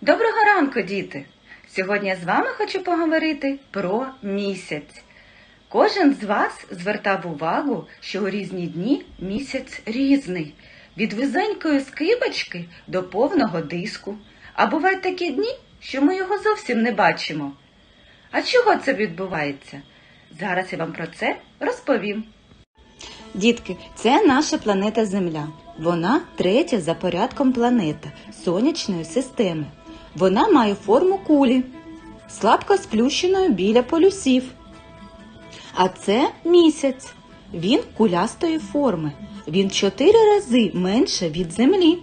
Доброго ранку, діти! Сьогодні з вами хочу поговорити про місяць. Кожен з вас звертав увагу, що у різні дні місяць різний, від вузенької скибочки до повного диску. А бувають такі дні, що ми його зовсім не бачимо. А чого це відбувається? Зараз я вам про це розповім. Дітки, це наша планета Земля. Вона третя за порядком планета сонячної системи. Вона має форму кулі, слабко сплющеною біля полюсів. А це місяць. Він кулястої форми. Він чотири рази менше від Землі.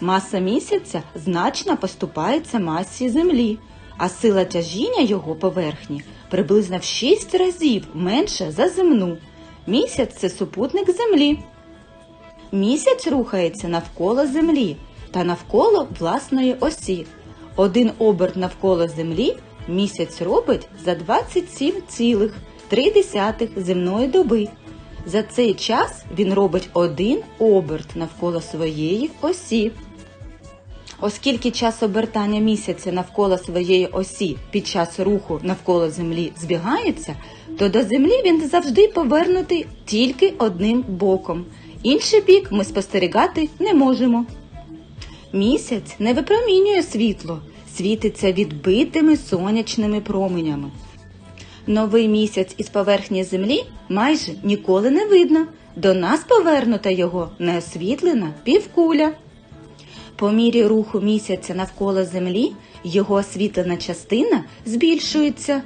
Маса місяця значно поступається масі Землі, а сила тяжіння його поверхні приблизно в 6 разів менша за земну. Місяць це супутник Землі. Місяць рухається навколо Землі та навколо власної осі. Один оберт навколо Землі місяць робить за 27,3 земної доби. За цей час він робить один оберт навколо своєї осі. Оскільки час обертання місяця навколо своєї осі під час руху навколо Землі збігається, то до Землі він завжди повернутий тільки одним боком. Інший бік ми спостерігати не можемо. Місяць не випромінює світло, світиться відбитими сонячними променями. Новий місяць із поверхні землі майже ніколи не видно. До нас повернута його неосвітлена півкуля. По мірі руху місяця навколо землі його освітлена частина збільшується.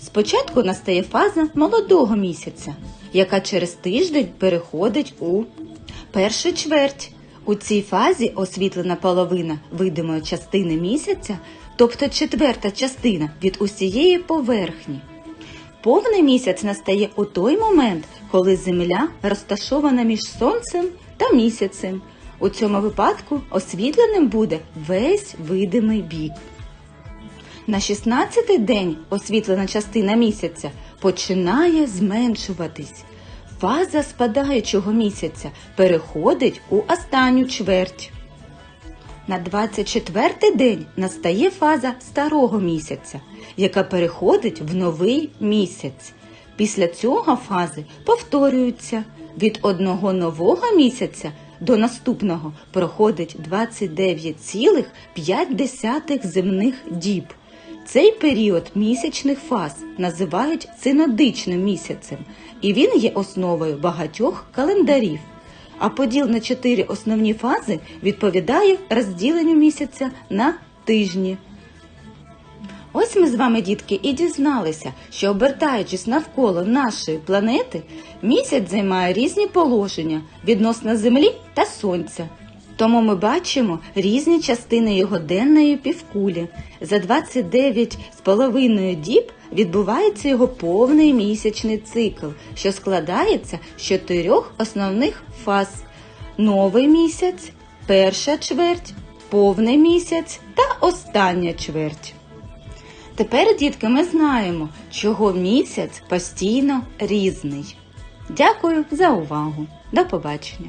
Спочатку настає фаза молодого місяця, яка через тиждень переходить у першу чверть. У цій фазі освітлена половина видимої частини місяця, тобто четверта частина від усієї поверхні. Повний місяць настає у той момент, коли Земля розташована між Сонцем та місяцем. У цьому випадку освітленим буде весь видимий бік. На 16-й день освітлена частина місяця починає зменшуватись. Фаза спадаючого місяця переходить у останню чверть. На 24-й день настає фаза старого місяця, яка переходить в новий місяць. Після цього фази повторюються. Від одного нового місяця до наступного проходить 29,5 земних діб. Цей період місячних фаз називають синодичним місяцем, і він є основою багатьох календарів. А поділ на чотири основні фази відповідає розділенню місяця на тижні. Ось ми з вами, дітки, і дізналися, що обертаючись навколо нашої планети, місяць займає різні положення відносно Землі та Сонця. Тому ми бачимо різні частини його денної півкулі. За 29,5 діб відбувається його повний місячний цикл, що складається з чотирьох основних фаз: новий місяць, перша чверть, повний місяць та остання чверть. Тепер, дітки, ми знаємо, чого місяць постійно різний. Дякую за увагу. До побачення.